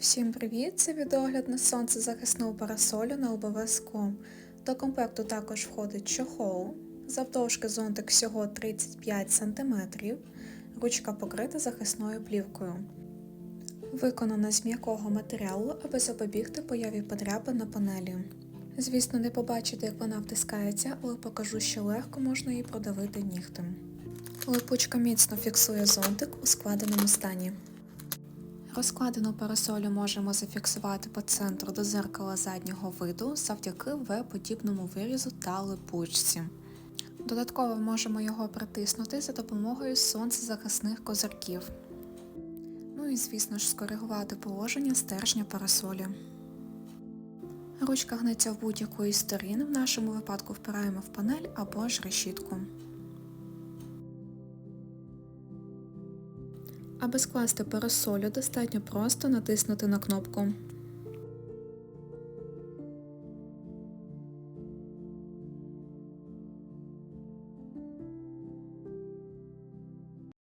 Всім привіт! Це відеогляд на сонцезахисну парасолю на лобове скло. До комплекту також входить чохол, завдовжки зонтик всього 35 см, ручка покрита захисною плівкою. Виконана з м'якого матеріалу, аби запобігти появі подряпин на панелі. Звісно, не побачите, як вона втискається, але покажу, що легко можна її продавити нігтем. Липучка міцно фіксує зонтик у складеному стані. Розкладену парасолю можемо зафіксувати по центру до зеркала заднього виду завдяки В-подібному вирізу та липучці. Додатково можемо його притиснути за допомогою сонцезахисних козирків. Ну і, звісно ж, скоригувати положення стержня парасолі. Ручка гнеться в будь-якої сторони, в нашому випадку впираємо в панель або ж решітку. Аби скласти парасолю, достатньо просто натиснути на кнопку.